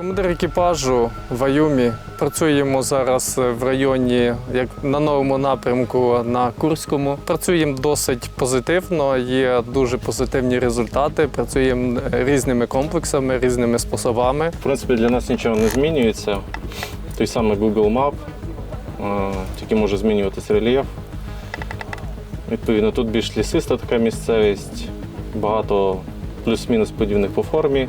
Командир екіпажу в Аюмі. Працюємо зараз в районі, як на новому напрямку на Курському. Працюємо досить позитивно, є дуже позитивні результати. Працюємо різними комплексами, різними способами. В принципі, для нас нічого не змінюється. Той самий Google Map, е, тільки може змінюватися рельєф. Відповідно, тут більш лісиста така місцевість, багато плюс-мінус подібних по формі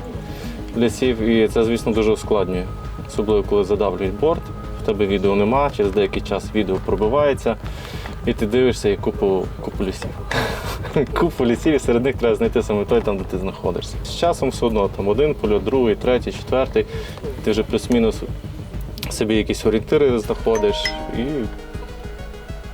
лісів, і це, звісно, дуже ускладнює. Особливо, коли задавлюють борт, в тебе відео нема, через деякий час відео пробивається, і ти дивишся і купу, купу лісів. Купу лісів, і серед них треба знайти саме той, там, де ти знаходишся. З часом все одно там один польот, другий, третій, четвертий. Ти вже плюс-мінус собі якісь орієнтири знаходиш і, в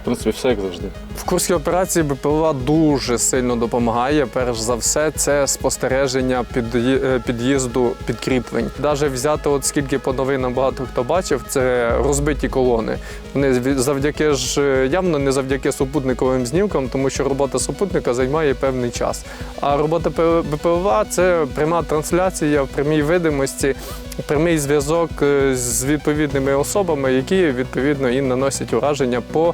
принципі, все як завжди. В курській операції БПЛА дуже сильно допомагає. Перш за все, це спостереження під'ї- е, під'їзду підкріплень. Навіть взяти, от скільки по новинам багато хто бачив, це розбиті колони. Вони завдяки ж е, явно не завдяки супутниковим знімкам, тому що робота супутника займає певний час. А робота БПЛА це пряма трансляція в прямій видимості, прямий зв'язок е, з відповідними особами, які відповідно і наносять ураження по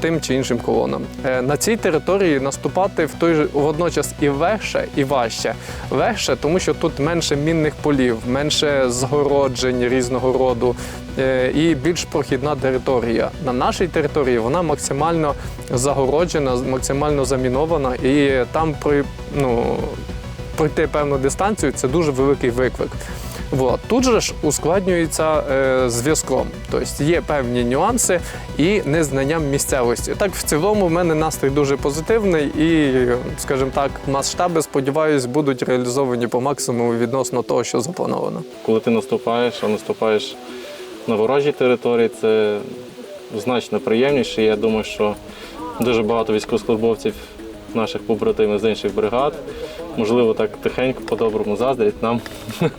тим чи іншим колонам. Е, На цій території наступати в той же водночас і легше, і важче. Легше, тому що тут менше мінних полів, менше згороджень різного роду е, і більш прохідна територія. На нашій території вона максимально загороджена, максимально замінована, і там при ну пройти певну дистанцію це дуже великий виклик. Вот. Тут же ж ускладнюється е, зв'язком. Тобто є певні нюанси і незнанням місцевості. Так, в цілому, в мене настрій дуже позитивний і, скажімо так, масштаби, сподіваюсь, будуть реалізовані по максимуму відносно того, що заплановано. Коли ти наступаєш, а наступаєш на ворожій території, це значно приємніше. Я думаю, що дуже багато військовослужбовців наших побратимів з інших бригад, можливо, так тихенько, по-доброму заздрять нам,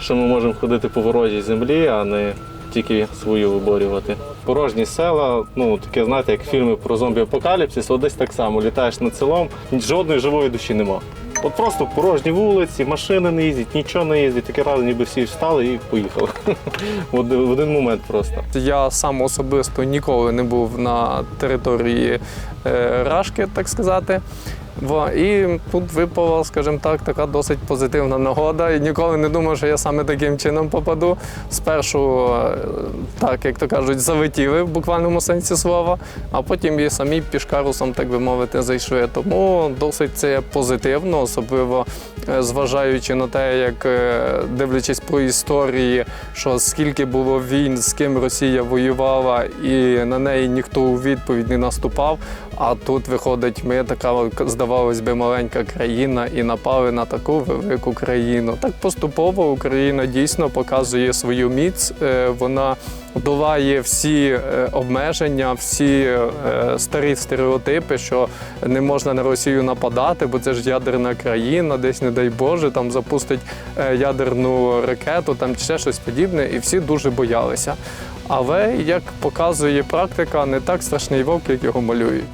що ми можемо ходити по ворожій землі, а не тільки свою виборювати. Порожні села, ну таке, знаєте, як фільми про зомбі-апокаліпсис, от десь так само літаєш над селом, жодної живої душі нема. От просто порожні вулиці, машини не їздять, нічого не їздять, таке разом, ніби всі встали і поїхали. В один- момент просто. Я сам особисто ніколи не був на території е, Рашки, так сказати. Во, І тут випала, скажімо так, така досить позитивна нагода. І ніколи не думав, що я саме таким чином попаду. Спершу, е, так як то кажуть, залетіли в буквальному сенсі слова, а потім і самі пішкарусом, так би мовити, зайшли. Тому досить це позитивно, особливо е, зважаючи на те, як е, дивлячись по історії, що скільки було війн, з ким Росія воювала, і на неї ніхто у відповідь не наступав. А тут виходить, ми така, здавалось би, маленька країна і напали на таку велику країну. Так поступово Україна дійсно показує свою міць. Е, Вона долає всі е, обмеження, всі е, старі стереотипи, що не можна на Росію нападати, бо це ж ядерна країна, десь, не дай Боже, там запустить ядерну ракету, там ще щось подібне, і всі дуже боялися. Але як показує практика, не так страшний вовк, як його малюють.